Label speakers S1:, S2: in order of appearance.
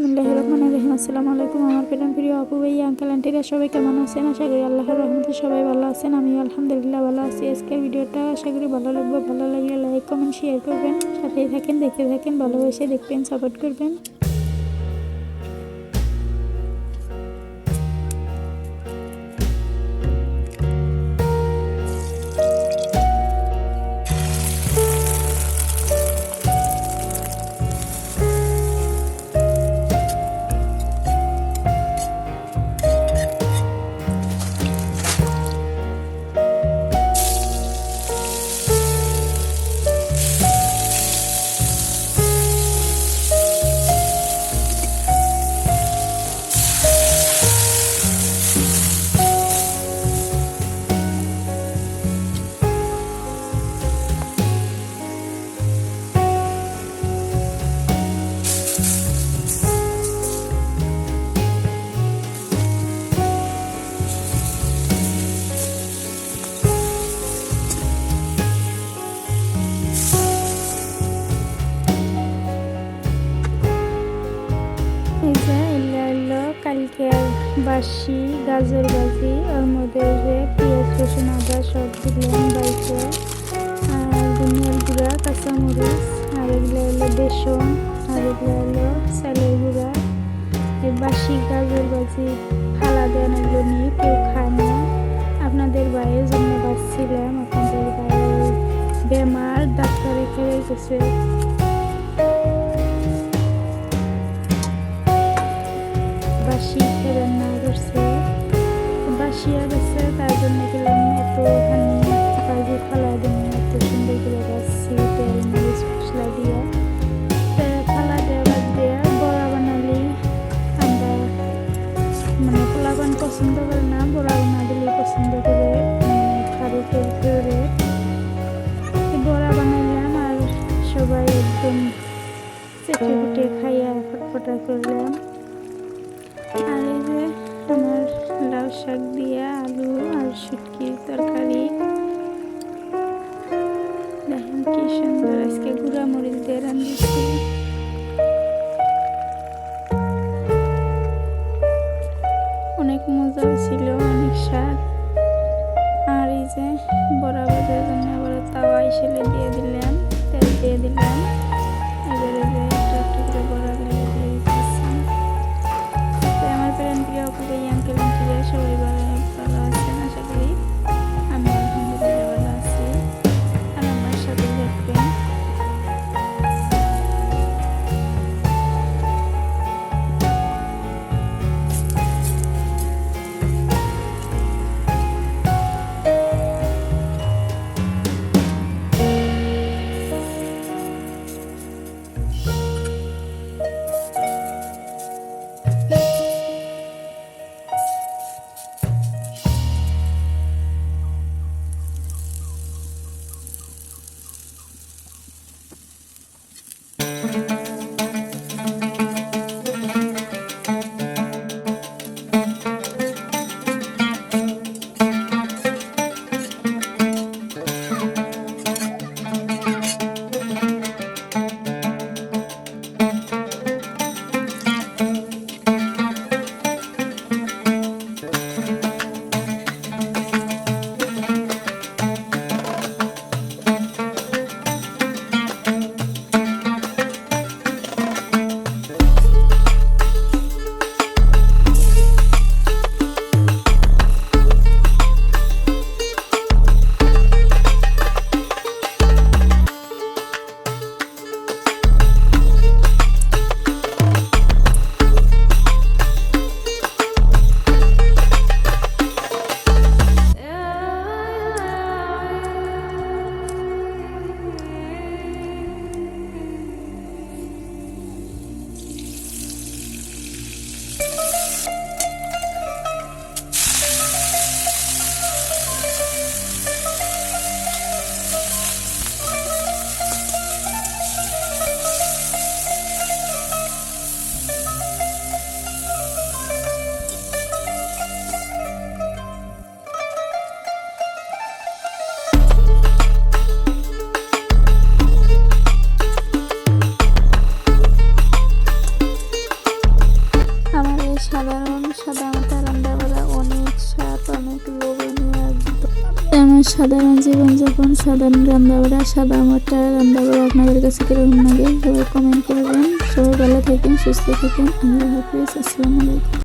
S1: বিসমুল্লাহ রহমান রহিম। আসসালামু আলাইকুম আমার প্রেম প্রিয় আপু, ভাই আঙ্কেল আন্টিরা সবাই কেমন আছেন? আশা করি আল্লাহর রহমতে সবাই ভালো আছেন। আমি আলহামদুলিল্লাহ ভালো আছি। আজকের ভিডিওটা আশা করি ভালো লাগবে। ভালো লাগলে লাইক কমেন্ট শেয়ার করবেন। সাথেই থাকেন, দেখতে থাকেন, ভালোবেসে দেখবেন সাপোর্ট করবেন। বাসি গাজর ভাজি ওর মধ্যে যে পেঁয়াজ, রসুন, আদা, সব দিলাম বাইকে আর গুঁড়া, কাঁচামরিচ, আর এগুলো হলো বেসন, আর এগুলো হলো চালের গুঁড়া। এই বাসি গাজর ভাজি ফালা দেন এগুলো নিয়ে কেউ খায় না। আপনাদের ভাইয়ের জন্য বাঁচছিলাম, আপনাদের বাইরে বেমার, ডাক্তারে খেয়ে গেছে বাসিয়া গেছে, তার জন্য গেলাম এত হানি বাজি ফালা দিন এত সুন্দর করে বাসছি তেল মরিচ মশলা দিয়া। ফালা দেওয়া বাদ দিয়া বড়া বানালি আমরা মানে পোলাপান পছন্দ করে না, বড়া বানা দিলে পছন্দ করে খারু তেল করে বড়া বানাইলাম আর সবাই একদম চেটে ফুটে খাইয়া ফটফটা করলাম। লাউ শাক দিয়ে আলু আর শুটকির তরকারি। দেখেন কি সুন্দর, আজকে গুঁড়া মরিচ দিয়ে রান্ধিছি। অনেক মজা ছিল, অনেক স্বাদ। আর এই যে বড়া ভাজার জন্য আবার তাওয়া এসেলে দিয়ে দিলাম তেল দিয়ে দিলাম সাধারণ জীবনযাপন, সাধারণ রান্না করা সাদা মাটা রান্না করা আপনাদের কাছে কীরকম লাগে সবাই কমেন্ট করবেন। সবাই ভালো থাকেন, সুস্থ থাকেন। আল্লাহ হাফিজ, আসসালামু আলাইকুম।